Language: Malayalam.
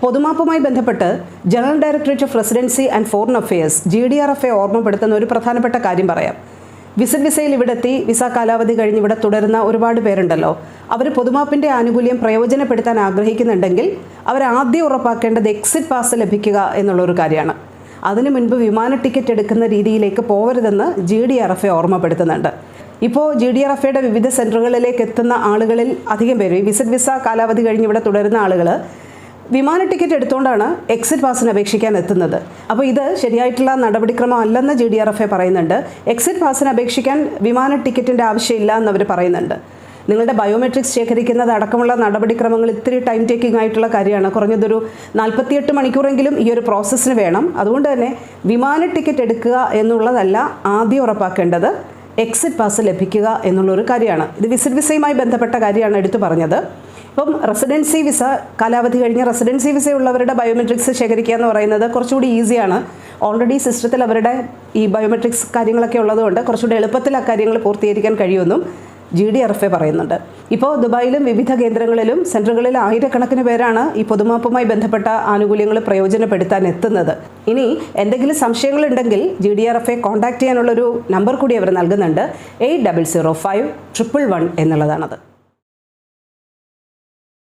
പൊതുമാപ്പുമായി ബന്ധപ്പെട്ട് general directorate of residency and foreign affairs G D R F A ഓർമ്മപ്പെടുത്തുന്ന ഒരു പ്രധാനപ്പെട്ട കാര്യം പറയാം. വിസിറ്റ് വിസയിൽ ഇവിടെ എത്തി വിസ കാലാവധി കഴിഞ്ഞ് ഇവിടെ തുടരുന്ന ഒരുപാട് പേരുണ്ടല്ലോ. അവർ പൊതുമാപ്പിന്റെ ആനുകൂല്യം പ്രയോജനപ്പെടുത്താൻ ആഗ്രഹിക്കുന്നുണ്ടെങ്കിൽ അവർ ആദ്യം ഉറപ്പാക്കേണ്ടത് എക്സിറ്റ് പാസ് ലഭിക്കുക എന്നുള്ളൊരു കാര്യമാണ്. അതിനു മുൻപ് വിമാന ടിക്കറ്റ് എടുക്കുന്ന രീതിയിലേക്ക് പോകരുതെന്ന് G D R F A ഓർമ്മപ്പെടുത്തുന്നുണ്ട്. ഇപ്പോൾ ജി ഡി ആർ എഫ് എയുടെ വിവിധ സെന്ററുകളിലേക്ക് എത്തുന്ന ആളുകളിൽ അധികം പേര് വിസിറ്റ് വിസ കാലാവധി കഴിഞ്ഞ് ഇവിടെ തുടരുന്ന ആളുകൾ വിമാന ടിക്കറ്റ് എടുത്തുകൊണ്ടാണ് എക്സിറ്റ് പാസിന് അപേക്ഷിക്കാൻ എത്തുന്നത്. അപ്പോൾ ഇത് ശരിയായിട്ടുള്ള നടപടിക്രമം അല്ലെന്ന് G D R F A പറയുന്നുണ്ട്. എക്സിറ്റ് പാസിന് അപേക്ഷിക്കാൻ വിമാന ടിക്കറ്റിന്റെ ആവശ്യമില്ല എന്ന് അവർ പറയുന്നുണ്ട്. നിങ്ങളുടെ ബയോമെട്രിക്സ് ശേഖരിക്കുന്നത് അടക്കമുള്ള നടപടിക്രമങ്ങൾ ഇത്തിരി ടൈം ടേക്കിംഗ് ആയിട്ടുള്ള കാര്യമാണ്. കുറഞ്ഞതൊരു നാൽപ്പത്തിയെട്ട് മണിക്കൂറെങ്കിലും ഈ ഒരു പ്രോസസ്സിന് വേണം. അതുകൊണ്ട് തന്നെ വിമാന ടിക്കറ്റ് എടുക്കുക എന്നുള്ളതല്ല ആദ്യം ഉറപ്പാക്കേണ്ടത്. എക്സിറ്റ് പാസ് ലഭിക്കുക എന്നുള്ളൊരു കാര്യമാണ്. ഇത് വിസിറ്റ് വിസയുമായി ബന്ധപ്പെട്ട കാര്യമാണ് എടുത്തു പറഞ്ഞത്. ഇപ്പം റെസിഡൻസി വിസ കാലാവധി കഴിഞ്ഞ റെസിഡൻസി വിസ ഉള്ളവരുടെ ബയോമെട്രിക്സ് ശേഖരിക്കുക എന്ന് പറയുന്നത് കുറച്ചുകൂടി ഈസിയാണ്. ഓൾറെഡി സിസ്റ്റത്തിൽ അവരുടെ ഈ ബയോമെട്രിക്സ് കാര്യങ്ങളൊക്കെ ഉള്ളതുകൊണ്ട് കുറച്ചുകൂടി എളുപ്പത്തിൽ ആ കാര്യങ്ങൾ പൂർത്തീകരിക്കാൻ കഴിയുമെന്നും G D R F A പറയുന്നുണ്ട്. ഇപ്പോൾ ദുബായിലും വിവിധ കേന്ദ്രങ്ങളിലും സെന്ററുകളിൽ ആയിരക്കണക്കിന് പേരാണ് ഈ പൊതുമാപ്പുമായി ബന്ധപ്പെട്ട ആനുകൂല്യങ്ങൾ പ്രയോജനപ്പെടുത്താൻ എത്തുന്നത്. ഇനി എന്തെങ്കിലും സംശയങ്ങളുണ്ടെങ്കിൽ G D R F A contact ചെയ്യാനുള്ളൊരു നമ്പർ കൂടി അവർ നൽകുന്നുണ്ട്. Eight double zero five triple one എന്നുള്ളതാണത്.